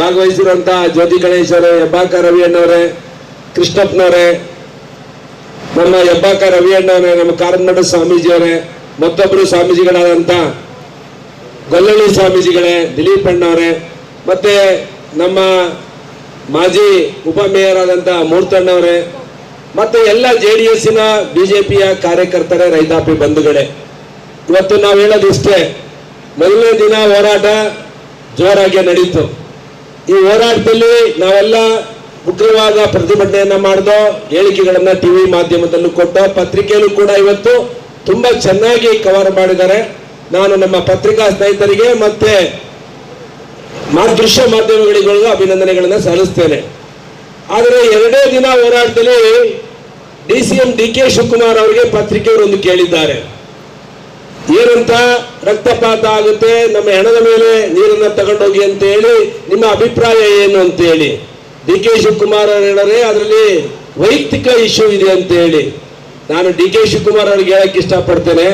ಭಾಗವಹಿಸಿರುವಂತ ಜ್ಯೋತಿ ಗಣೇಶ್ ಅವರೇ ಹೆಬ್ಬಾಕ ರವಿ ಅಣ್ಣವರೇ, ಕೃಷ್ಣಪ್ಪನವರೇ, ನಮ್ಮ ಹೆಬ್ಬಾಕ ರವಿ ಅಣ್ಣವರೇ, ನಮ್ಮ ಕಾರಮಡ ಸ್ವಾಮೀಜಿಯವರೇ, ಮತ್ತೊಬ್ಬರು ಸ್ವಾಮೀಜಿಗಳಾದಂತ ಗೊಲ್ಲಳ್ಳಿ ಸ್ವಾಮೀಜಿಗಳೇ, ದಿಲೀಪ್ ಅಣ್ಣವರೇ, ಮತ್ತೆ ನಮ್ಮ ಮಾಜಿ ಉಪಮೇಯರ್ ಆದಂತ ಮೂರ್ತಣ್ಣವರೇ ಮತ್ತೆ ಎಲ್ಲ ಜೆ ಡಿ ಎಸ್ಸಿನ ಬಿಜೆಪಿಯ ಕಾರ್ಯಕರ್ತರೇ, ರೈತಾಪಿ ಬಂಧುಗಳೇ. ಇವತ್ತು ನಾವು ಹೇಳೋದಿಷ್ಟೇ, ಮೊದಲನೇ ದಿನ ಹೋರಾಟ ಜೋರಾಗಿ ನಡೀತು. ಈ ಹೋರಾಟದಲ್ಲಿ ನಾವೆಲ್ಲ ಉಗ್ರವಾದ ಪ್ರತಿಭಟನೆಯನ್ನ ಮಾಡ್ದೋ ಹೇಳಿಕೆಗಳನ್ನ ಟಿವಿ ಮಾಧ್ಯಮದಲ್ಲೂ ಕೊಟ್ಟೋ ಪತ್ರಿಕೆಯಲ್ಲೂ ಕೂಡ ಇವತ್ತು ತುಂಬಾ ಚೆನ್ನಾಗಿ ಕವರ್ ಮಾಡಿದ್ದಾರೆ. ನಾನು ನಮ್ಮ ಪತ್ರಿಕಾ ಸ್ನೇಹಿತರಿಗೆ ಮತ್ತೆ ದೃಶ್ಯ ಮಾಧ್ಯಮಗಳಿಗೂ ಅಭಿನಂದನೆಗಳನ್ನ ಸಲ್ಲಿಸ್ತೇನೆ. ಆದರೆ ಎರಡೇ ದಿನ ಹೋರಾಟದಲ್ಲಿ D C M D K Shivakumar ಅವರಿಗೆ ಪತ್ರಿಕೆಯವರು ಒಂದು ಕೇಳಿದ್ದಾರೆ. ಏನಂತ ರಕ್ತಪಾತ ಆಗುತ್ತೆ, ನಮ್ಮ ಹೆಣದ ಮೇಲೆ ನೀರನ್ನ ತಗೊಂಡೋಗಿ ಅಂತ ಹೇಳಿ ನಿಮ್ಮ ಅಭಿಪ್ರಾಯ ಏನು ಅಂತ ಹೇಳಿ ಡಿ ಕೆ ಶಿವಕುಮಾರ್ ಅವರು ಹೇಳಿದ್ರೆ ಅದರಲ್ಲಿ ವೈಯಕ್ತಿಕ ಇಶ್ಯೂ ಇದೆ ಅಂತ ಹೇಳಿ ನಾನು ಡಿ ಕೆ ಶಿವಕುಮಾರ್ ಅವ್ರಿಗೆ ಹೇಳಕ್ ಇಷ್ಟಪಡ್ತೇನೆ.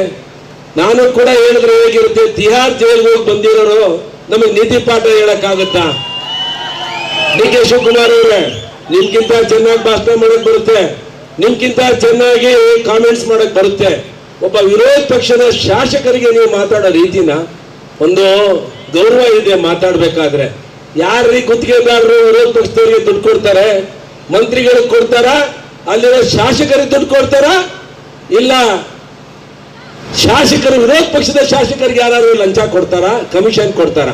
ನಾನು ಕೂಡ ಹೇಳಿದ್ರೆ ಹೇಗಿರುತ್ತೆ, ತಿಹಾರ್ ಜೈಲ್ಗೆ ಹೋಗಿ ಬಂದಿರೋರು ನಮಗೆ ನೀತಿ ಪಾಠ ಹೇಳಕ್ಕಾಗುತ್ತಾ? ಡಿ ಕೆ ಶಿವಕುಮಾರ್ ಅವರೇ, ನಿಮ್ಗಿಂತ ಚೆನ್ನಾಗಿ ಭಾಷಣ ಮಾಡಕ್ ಬರುತ್ತೆ, ನಿಮ್ಗಿಂತ ಚೆನ್ನಾಗಿ ಕಾಮೆಂಟ್ಸ್ ಮಾಡಕ್ ಬರುತ್ತೆ. ಒಬ್ಬ ವಿರೋಧ ಪಕ್ಷದ ಶಾಸಕರಿಗೆ ನೀವು ಮಾತಾಡೋ ರೀತಿನ ಒಂದು ಗೌರವ ಇದೆ ಮಾತಾಡ್ಬೇಕಾದ್ರೆ. ಯಾರೀ ಗುತ್ತಿಗೆದಾರರು ವಿರೋಧ ಪಕ್ಷದವರಿಗೆ ದುಡ್ಡು ಕೊಡ್ತಾರೆ? ಮಂತ್ರಿಗಳಿಗೆ ಕೊಡ್ತಾರ? ಅಲ್ಲಿರೋ ಶಾಸಕರಿಗೆ ದುಡ್ಡು ಕೊಡ್ತಾರ? ಇಲ್ಲ, ಶಾಸಕರು, ವಿರೋಧ ಪಕ್ಷದ ಶಾಸಕರಿಗೆ ಯಾರು ಲಂಚ ಕೊಡ್ತಾರ? ಕಮಿಷನ್ ಕೊಡ್ತಾರ?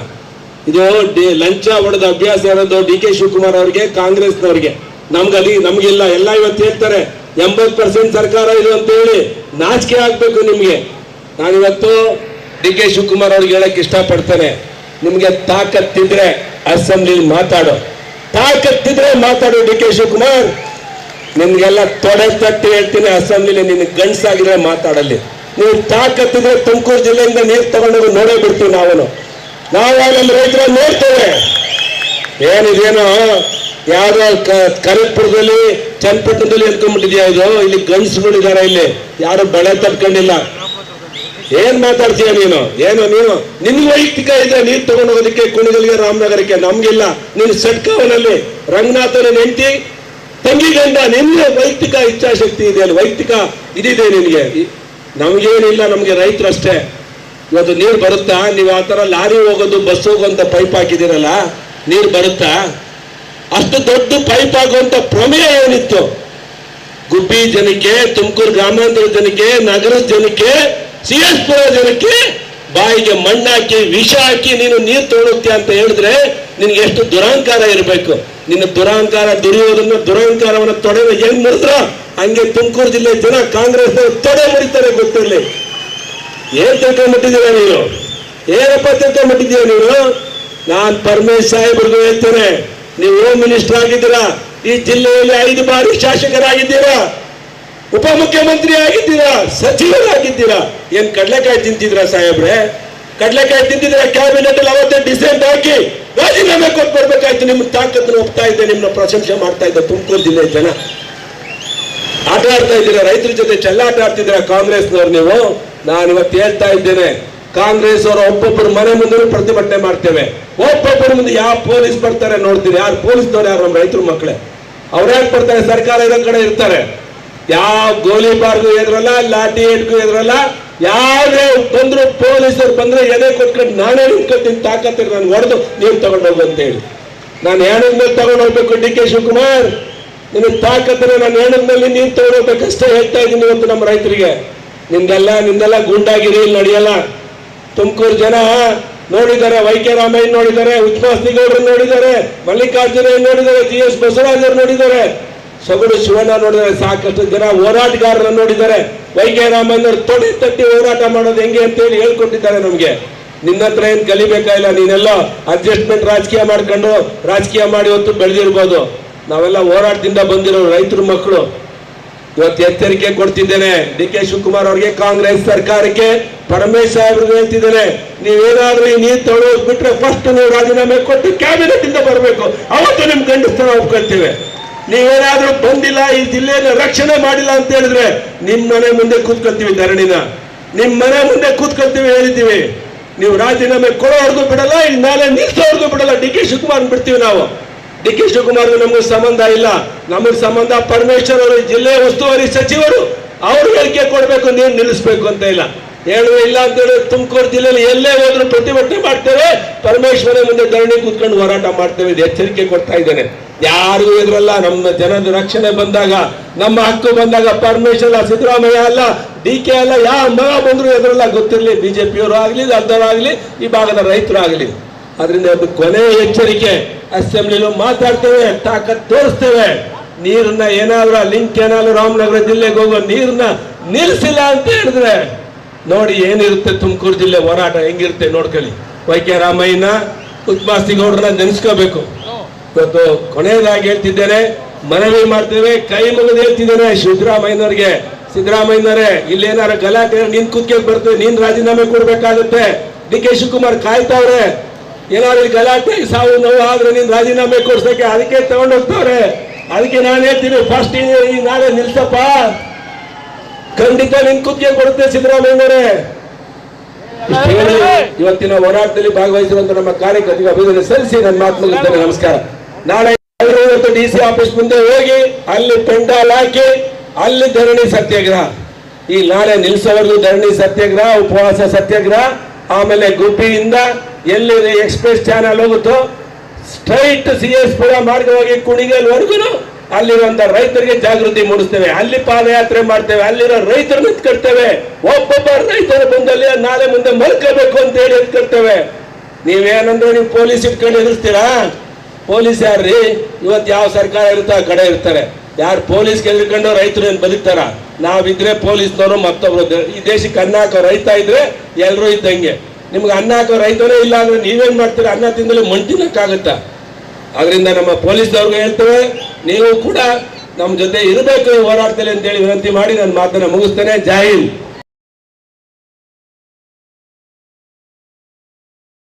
ಇದು ಡಿ- ಲಂಚ ಹೊಡೆದ ಅಭ್ಯಾಸ ಇರೋದು ಡಿ ಕೆ ಶಿವಕುಮಾರ್ ಅವರಿಗೆ, ಕಾಂಗ್ರೆಸ್ನವ್ರಿಗೆ. ನಮ್ಗೆ ಅಲ್ಲಿ ನಮಗಿಲ್ಲ ಎಲ್ಲ ಇವತ್ತು ಹೇಳ್ತಾರೆ. ಎಂಬತ್ ಪರ್ಸೆಂಟ್ ಸರ್ಕಾರ ಇದು ಅಂತ ಹೇಳಿ ನಾಚಿಕೆ ಆಗ್ಬೇಕು ನಾನು ಇವತ್ತು ಡಿ ಕೆ ಶಿವಕುಮಾರ್ ಅವ್ರಿಗೆ ಹೇಳಕ್ ಇಷ್ಟಪಡ್ತೇನೆ. ನಿಮ್ಗೆ ತಾಕತ್ತಿದ್ರೆ ಅಸೆಂಬ್ಲಿ ಮಾತಾಡು. ತಾಕತ್ತಿದ್ರೆ ಮಾತಾಡು ಡಿ ಕೆ ಶಿವಕುಮಾರ್. ನಿಮ್ಗೆಲ್ಲ ತೊಡೆ ತಟ್ಟಿ ಹೇಳ್ತೀನಿ ಅಸೆಂಬ್ಲಿಲಿ ನಿನ್ ಗಂಡ್ಸಾಗಿದ್ರೆ ಮಾತಾಡಲ್ಲಿ ನೀವು ತಾಕತ್ತಿದ್ರೆ ತುಮಕೂರು ಜಿಲ್ಲೆಯಿಂದ ನೀರು ತಗೊಂಡೋಗಿ ನೋಡೇ ಬಿಡ್ತೀವಿ ನಾವು ನಾವು ನಮ್ಮ ರೈತರ ನೋಡ್ತೇವೆ. ಏನಿದೇನೋ ಯಾವ್ದೋ ಕರಿಪುರದಲ್ಲಿ, ಚನ್ನಪಟ್ಟಣದಲ್ಲಿ ಎತ್ಕೊಂಡ್ಬಿಟ್ಟಿದ್ಯಾ ಇದು? ಇಲ್ಲಿ ಗಂಡ್ಸ್ಗಳಿದಾರೆ ಇಲ್ಲಿ. ಯಾರು ಬೆಳೆ ತಟ್ಕೊಂಡಿಲ್ಲ ಏನ್ ಮಾತಾಡ್ತೀಯ ನೀನು? ಏನು ನೀನು? ನಿನ್ ವೈಯಕ್ತಿಕ ಇದೆ ತಗೊಂಡು ಹೋಗೋದಕ್ಕೆ ಕುಣಿಗಲ್ಗೆ ರಾಮನಗರಕ್ಕೆ. ನಮ್ಗಿಲ್ಲ. ನೀನು ಸಟ್ಕವನಲ್ಲಿ, ರಂಗನಾಥನ ಹೆಂಡತಿ, ತಂಗಿ ಗಂಡ, ನಿನ್ನ ವೈಯಕ್ತಿಕ ಇಚ್ಛಾಶಕ್ತಿ ಇದೆ ಅಲ್ಲಿ. ವೈಯಕ್ತಿಕ ಇದಿದೆ ನಿನ್ಗೆ. ನಮ್ಗೇನಿಲ್ಲ, ನಮ್ಗೆ ರೈತರು ಅಷ್ಟೇ ಇವತ್ತು ನೀರು ಬರುತ್ತಾ? ನೀವು ಆ ಥರ ಲಾರಿ ಹೋಗೋದು, ಬಸ್ ಹೋಗೋಂತ ಪೈಪ್ ಹಾಕಿದ್ದೀರಲ್ಲ? ನೀರು ಬರುತ್ತಾ? ಅಷ್ಟು ದೊಡ್ಡ ಪೈಪ್ ಆಗುವಂತ ಪ್ರಮೇಯ ಏನಿತ್ತು? ಗುಬ್ಬಿ ಜನಕ್ಕೆ, ತುಮಕೂರು ಗ್ರಾಮಾಂತರ ಜನಕ್ಕೆ ನಗರದ ಜನಕ್ಕೆ ಸಿ ಎಸ್ ಪುರ ಜನಕ್ಕೆ ಬಾಯಿಗೆ ಮಣ್ಣಾಕಿ, ವಿಷ ಹಾಕಿ ನೀನು ನೀರು ತೊಗೊಳುತ್ತೀಯ ಅಂತ ಹೇಳಿದ್ರೆ ನಿನ್ಗೆ ಎಷ್ಟು ದುರಹಂಕಾರ ಇರಬೇಕು? ನಿನ್ನ ದುರಹಂಕಾರ ದುಡಿಯೋದನ್ನ ದುರಹಂಕಾರವನ್ನು ತೊಡೆ ಹೆಂಗ್ ಮುರಿದ್ರ? ಹಂಗೆ ತುಮಕೂರು ಜಿಲ್ಲೆ ಜನ ಕಾಂಗ್ರೆಸ್ ತೊಡೆ ಮುರಿತಾರೆ ಗೊತ್ತಿರಲಿ. ಏನ್ ತಿಳ್ಕೊಂಡ್ಬಿಟ್ಟಿದ್ದೀರ ನೀನು? ಏನಪ್ಪ ತಿಳ್ಕೊಂಡ್ಬಿಟ್ಟಿದ್ದೀಯ ನೀನು? ನಾನ್ ಪರಮೇಶ್ ಸಾಹೇಬ್ರಿಗೂ ಹೇಳ್ತೇನೆ ನೀವು ಹೋಮ್ ಮಿನಿಸ್ಟರ್ ಆಗಿದ್ದೀರಾ? ಈ ಜಿಲ್ಲೆಯಲ್ಲಿ ಐದು ಬಾರಿ ಶಾಸಕರಾಗಿದ್ದೀರಾ? ಉಪಮುಖ್ಯಮಂತ್ರಿ ಆಗಿದ್ದೀರಾ? ಸಚಿವರಾಗಿದ್ದೀರಾ? ಏನ್ ಕಡಲೆಕಾಯಿ ತಿಂತಿದ್ರ ಸಾಹೇಬ್ರೆ? ಕಡ್ಲೆಕಾಯಿ ತಿಂತಿದ್ರೆ ಕ್ಯಾಬಿನೆಟ್ ಅಲ್ಲಿ ಅವತ್ತೇ ಡಿಸೈನ್ ಹಾಕಿ ರಾಜೀನಾಮೆ ಕೊಟ್ಟು ಬರ್ಬೇಕಾಯ್ತು. ನಿಮ್ ತಾಕತ್ತನ್ನು ಒಪ್ತಾ ಇದ್ದೆ, ನಿಮ್ನ ಪ್ರಶಂಸೆ ಮಾಡ್ತಾ ಇದ್ದೆ, ತುಮಕೂರು ಜಿಲ್ಲೆ ಜನ. ಆಟ ಆಡ್ತಾ ಇದ್ದೀರಾ? ರೈತರ ಜೊತೆ ಚೆಲ್ಲಾಟ ಆಡ್ತಿದ್ದೀರಾ ಕಾಂಗ್ರೆಸ್ನವ್ರು ನೀವು? ನಾನು ಇವತ್ತು ಹೇಳ್ತಾ ಇದ್ದೇನೆ. ಕಾಂಗ್ರೆಸ್ ಅವರ ಒಬ್ಬೊಬ್ಬರು ಮನೆ ಮುಂದೆ ಪ್ರತಿಭಟನೆ ಮಾಡ್ತೇವೆ. ಒಬ್ಬೊಬ್ಬರ ಮುಂದೆ ಯಾವ ಪೊಲೀಸ್ ಬರ್ತಾರೆ ನೋಡ್ತೀರಿ. ಯಾರು ಪೊಲೀಸ್ನವ್ರು, ಯಾರು ನಮ್ಮ ರೈತರು ಮಕ್ಕಳೇ. ಅವ್ರು ಯಾಕೆ ಬರ್ತಾರೆ? ಸರ್ಕಾರ ಇರೋ ಕಡೆ ಇರ್ತಾರೆ. ಯಾವ ಗೋಲಿ ಬಾರ್ಗು ಎದ್ರಲ್ಲ, ಲಾಠಿ ಏಟ್ಗೂ ಎದ್ರಲ್ಲ ಯಾರೇ ಬಂದ್ರು ಪೊಲೀಸರು ಬಂದ್ರೆ ಎದೆ ಕೊಟ್ಕೊಂಡು ನಾನೇ ನಿಂತ್ಕೊತೀನಿ, ತಾಕತ್ತಿರ ನಾನು ಹೊಡೆದು ನೀವು ತಗೊಂಡೋಗು ಅಂತ ಹೇಳಿ. ನಾನು ಹೆಣದ ಮೇಲೆ ತಗೊಂಡು ಹೋಗ್ಬೇಕು ಡಿ ಕೆ ಶಿವಕುಮಾರ್. ನಿನ್ನ ತಾಕತ್ತನ್ನ ನಾನು ಹೆಣದ ಮೇಲೆ ನೀನು ತಗೊಂಡೋಗ್ಬೇಕಷ್ಟೇ ಹೇಳ್ತಾ ಇದ್ದೀನಿ ಇವತ್ತು ನಮ್ಮ ರೈತರಿಗೆ. ನಿಂದೆಲ್ಲ ನಿಂದೆಲ್ಲ ಗುಂಡಾಗಿರಿ ನಡೆಯಲ್ಲ. ತುಮಕೂರು ಜನ ನೋಡಿದ್ದಾರೆ ವೈ ಕೆ ರಾಮಯ್ಯ ನೋಡಿದ್ದಾರೆ ನೋಡಿದಾರೆ ನೋಡಿದ್ದಾರೆ, ಮಲ್ಲಿಕಾರ್ಜುನ ನೋಡಿದ್ದಾರೆ ಜಿ ಎಸ್ ಬಸವರಾಜರು ನೋಡಿದ್ದಾರೆ. ಸೊಗಡು ಶಿವಣ್ಣ ನೋಡಿದ್ದಾರೆ, ಸಾಕಷ್ಟು ಜನ ಹೋರಾಟಗಾರರನ್ನು ನೋಡಿದ್ದಾರೆ. ವೈ ಕೆ ರಾಮಯ್ಯನವರು ತೊಡೆ ತಟ್ಟಿ ಹೋರಾಟ ಮಾಡೋದು ಹೆಂಗೆ ಅಂತ ಹೇಳಿ ಹೇಳ್ಕೊಟ್ಟಿದ್ದಾರೆ ನಮಗೆ. ನಿನ್ನ ಹತ್ರ ಏನ್ ಕಲಿಬೇಕಾಗಿಲ್ಲ ನೀನೆಲ್ಲ ಅಡ್ಜಸ್ಟ್ಮೆಂಟ್ ರಾಜಕೀಯ ಮಾಡ್ಕೊಂಡು ರಾಜಕೀಯ ಮಾಡಿ ಹೊತ್ತು ಬೆಳೆದಿರ್ಬೋದು. ನಾವೆಲ್ಲ ಹೋರಾಟದಿಂದ ಬಂದಿರೋ ರೈತರ ಮಕ್ಕಳು. ಇವತ್ತು ಎಚ್ಚರಿಕೆ ಕೊಡ್ತಿದ್ದೇನೆ ಡಿ ಕೆ ಶಿವಕುಮಾರ್ ಅವರಿಗೆ, ಕಾಂಗ್ರೆಸ್ ಸರ್ಕಾರಕ್ಕೆ. ಪರಮೇಶ್ ಸಾಹೇಬ್ರಿಗೆ ಹೇಳ್ತಿದ್ದೇನೆ, ನೀವೇನಾದ್ರೂ ಈ ನೀರು ತೊಗೊಳೋದ್ ಬಿಟ್ರೆ ಫಸ್ಟ್ ನೀವು ರಾಜೀನಾಮೆ ಕೊಟ್ಟು ಕ್ಯಾಬಿನೆಟ್ ಇಂದ ಬರಬೇಕು. ಅವತ್ತು ನಿಮ್ ಗಂಡಸ್ಥಾನ ಒಪ್ಕೊಳ್ತೇವೆ. ನೀವೇನಾದ್ರೂ ಬಂದಿಲ್ಲ, ಈ ಜಿಲ್ಲೆಯನ್ನು ರಕ್ಷಣೆ ಮಾಡಿಲ್ಲ ಅಂತ ಹೇಳಿದ್ರೆ ನಿಮ್ ಮನೆ ಮುಂದೆ ಕೂತ್ಕೊಳ್ತೀವಿ ಧರಣಿನ. ನಿಮ್ ಮನೆ ಮುಂದೆ ಕೂತ್ಕೊಳ್ತೀವಿ ಹೇಳಿದ್ದೀವಿ. ನೀವು ರಾಜೀನಾಮೆ ಕೊಡೋವರೆಗೂ ಬಿಡಲ್ಲ ಇನ್ ಮೇಲೆ ನಿಲ್ಸೋವರೆಗೂ ಬಿಡಲ್ಲ. ಡಿ ಕೆ ಶಿವಕುಮಾರ್ ಬಿಡ್ತೀವಿ ನಾವು. ಡಿ ಕೆ ಶಿವಕುಮಾರ್ ನಮಗೆ ಸಂಬಂಧ ಇಲ್ಲ. ನಮಗೆ ಸಂಬಂಧ ಪರಮೇಶ್ವರ್ ಅವರು ಜಿಲ್ಲೆ ಉಸ್ತುವಾರಿ ಸಚಿವರು, ಅವ್ರು ಹೇಳಿಕೆ ಕೊಡಬೇಕು ನೀವು ನಿಲ್ಲಿಸ್ಬೇಕು ಅಂತ ಇಲ್ಲ. ಹೇಳುವ ಇಲ್ಲ ಅಂತ ಹೇಳಿ ತುಮಕೂರು ಜಿಲ್ಲೆಯಲ್ಲಿ ಎಲ್ಲೇ ಹೋದ್ರು ಪ್ರತಿಭಟನೆ ಮಾಡ್ತೇವೆ. ಪರಮೇಶ್ವರ ಮುಂದೆ ಧರಣಿ ಕೂತ್ಕೊಂಡು ಹೋರಾಟ ಮಾಡ್ತೇವೆ ಎಚ್ಚರಿಕೆ ಕೊಡ್ತಾ ಇದ್ದೇನೆ. ಯಾರಿಗೂ ಇದ್ರಲ್ಲ ನಮ್ಮ ಜನದ ರಕ್ಷಣೆ ಬಂದಾಗ, ನಮ್ಮ ಹಕ್ಕು ಬಂದಾಗ ಪರಮೇಶ್ವರ, ಸಿದ್ದರಾಮಯ್ಯ ಅಲ್ಲ, ಡಿ ಕೆ ಅಲ್ಲ, ಯಾವ ಮಗ ಬಂದ್ರು ಎದುರಲ್ಲ, ಗೊತ್ತಿರಲಿ, ಬಿಜೆಪಿಯವರು ಆಗಲಿ ಆಗ್ಲಿ, ಈ ಭಾಗದ ರೈತರು ಆಗಲಿ. ಅದರಿಂದ ಒಂದು ಕೊನೆ ಎಚ್ಚರಿಕೆ ಅಸೆಂಬ್ಲಿಲೂ ಮಾತಾಡ್ತೇವೆ, ತಾಕತ್ ತೋರಿಸ್ತೇವೆ. ನೀರನ್ನ ಏನಾದ್ರೂ ಲಿಂಕ್ ಏನಾದ್ರೂ ರಾಮನಗರ ಜಿಲ್ಲೆಗೆ ಹೋಗೋ ನೀರನ್ನ ನಿಲ್ಲಿಸಿಲ್ಲ ಅಂತ ಹೇಳಿದ್ರೆ ನೋಡಿ ಏನಿರುತ್ತೆ ತುಮಕೂರು ಜಿಲ್ಲೆ ಹೋರಾಟ, ಹೆಂಗಿರುತ್ತೆ ನೋಡ್ಕೊಳ್ಳಿ. ವೈ ಕೆ ರಾಮಯ್ಯನ ಉದ್ಮಾಸ್ತಿಗೌಡ್ರನ್ನ ನೆನೆಸ್ಕೋಬೇಕು. ಇವತ್ತು ಕೊನೆಯದಾಗಿ ಹೇಳ್ತಿದ್ದೇನೆ, ಮನವಿ ಮಾಡ್ತೇವೆ, ಕೈ ಮುಗಿದು ಹೇಳ್ತಿದ್ದೇನೆ ಸಿದ್ದರಾಮಯ್ಯನವ್ರಿಗೆ. ಸಿದ್ದರಾಮಯ್ಯನವರೇ ಇಲ್ಲೇನಾರ ಗಲಾಟೆ, ನಿನ್ ಕುತ್ಕೆ ಬರ್ತೇವೆ ನೀನ್ ರಾಜೀನಾಮೆ ಕೊಡ್ಬೇಕಾಗುತ್ತೆ. ಡಿ ಕೆ ಶಿವಕುಮಾರ್ ಕಾಯ್ತಾವ್ರೆ ಏನಾದ್ರು ಗಲಾಟೆ, ಸಾವು ನೋವು ಆದ್ರೆ ನೀನ್ ರಾಜೀನಾಮೆ ಕೊಡ್ಸಕ್ಕೆ ಅದಕ್ಕೆ ತಗೊಂಡು ಹೋಗ್ತವ್ರೆ. ಅದಕ್ಕೆ ನಾನು ಹೇಳ್ತೀನಿ ಫಸ್ಟ್ ಈ ನಾಳೆ ನಿಲ್ಸಪ್ಪ. ಖಂಡಿತ ನಿನ್ ಕುತ್ತಿಗೆ ಕೊಡುತ್ತೆ ಸಿದ್ದರಾಮಯ್ಯನವರೇ. ಇವತ್ತಿನ ಹೋರಾಟದಲ್ಲಿ ಭಾಗವಹಿಸಿರುವಂತ ನಮ್ಮ ಕಾರ್ಯಕರ್ತರಿಗೆ ಅಭಿನಂದನೆ ಸಲ್ಲಿಸಿ, ನನ್ನ ಮಾತು ನಮಸ್ಕಾರ. ನಾಳೆ ಇವತ್ತು ಡಿ ಸಿ ಆಫೀಸ್ ಮುಂದೆ ಹೋಗಿ, ಅಲ್ಲಿ ಪೆಂಡಾಲ್ ಹಾಕಿ, ಅಲ್ಲಿ ಧರಣಿ ಸತ್ಯಾಗ್ರಹ. ಈ ನಾಳೆ ನಿಲ್ಸೋವರೆಗೂ ಧರಣಿ ಸತ್ಯಾಗ್ರಹ, ಉಪವಾಸ ಸತ್ಯಾಗ್ರಹ, ಆಮೇಲೆ ಗುಬ್ಬಿಯಿಂದ ಎಲ್ಲಿ ಎಕ್ಸ್ಪ್ರೆಸ್ ಚಾನಲ್ ಹೋಗುತ್ತೋ ಸ್ಟ್ರೈಟ್ ಸಿ ಎಸ್ ಪುರ ಮಾರ್ಗವಾಗಿ ಕುಣಿಗಲ್ವರೆಗೂ ಅಲ್ಲಿರುವಂತ ರೈತರಿಗೆ ಜಾಗೃತಿ ಮೂಡಿಸ್ತೇವೆ. ಅಲ್ಲಿ ಪಾದಯಾತ್ರೆ ಮಾಡ್ತೇವೆ, ಅಲ್ಲಿರೋ ರೈತರು ನಿಂತ್ಕೊಡ್ತೇವೆ ಒಬ್ಬೊಬ್ಬ ರೈತರ ಬಂದಲ್ಲಿ ನಾಳೆ ಮುಂದೆ ಮಲ್ಕೋಬೇಕು ಅಂತ ಹೇಳಿ ಎತ್ಕೊಡ್ತೇವೆ. ನೀವೇನಂದ್ರೆ ನೀವು ಪೊಲೀಸ್ ಇಟ್ಕೊಂಡು ಎದುರಿಸ್ತೀರಾ? ಪೊಲೀಸ್ ಯಾರ್ರಿ? ಇವತ್ತು ಯಾವ ಸರ್ಕಾರ ಇರುತ್ತೋ ಆ ಕಡೆ ಇರ್ತಾರೆ. ಯಾರು ಪೊಲೀಸ್ ಎದುರ್ಕೊಂಡು ರೈತರು ಏನು ಬದುಕ್ತಾರ? ನಾವಿದ್ರೆ ಪೊಲೀಸ್ನವರು ಮತ್ತೊಬ್ರು ದ- ಈ ದೇಶಕ್ಕೆ ಅನ್ನ ಹಾಕೋ ರೈತ ಇದ್ರೆ ಎಲ್ಲರೂ ಇದ್ದಂಗೆ. ನಿಮ್ಗೆ ಅನ್ನ ಹಾಕೋ ರೈತನೇ ಇಲ್ಲ ಅಂದ್ರೆ ನೀವೇನ್ ಮಾಡ್ತೀರಾ? ಅನ್ನ ತಿಂದಲೇ ಮಣ್ ತಿನ್ನಕ್ಕಾಗತ್ತಾ ಅದರಿಂದ ನಮ್ಮ ಪೊಲೀಸ್ನವ್ರಿಗೆ ಹೇಳ್ತೇವೆ, ನೀವು ಕೂಡ ನಮ್ಮ ಜೊತೆ ಇರಬೇಕು ಹೋರಾಡ್ತೇನೆ ಅಂತೇಳಿ ವಿನಂತಿ ಮಾಡಿ ನನ್ನ ಮಾತನ್ನ ಮುಗಿಸ್ತೇನೆ. ಜೈ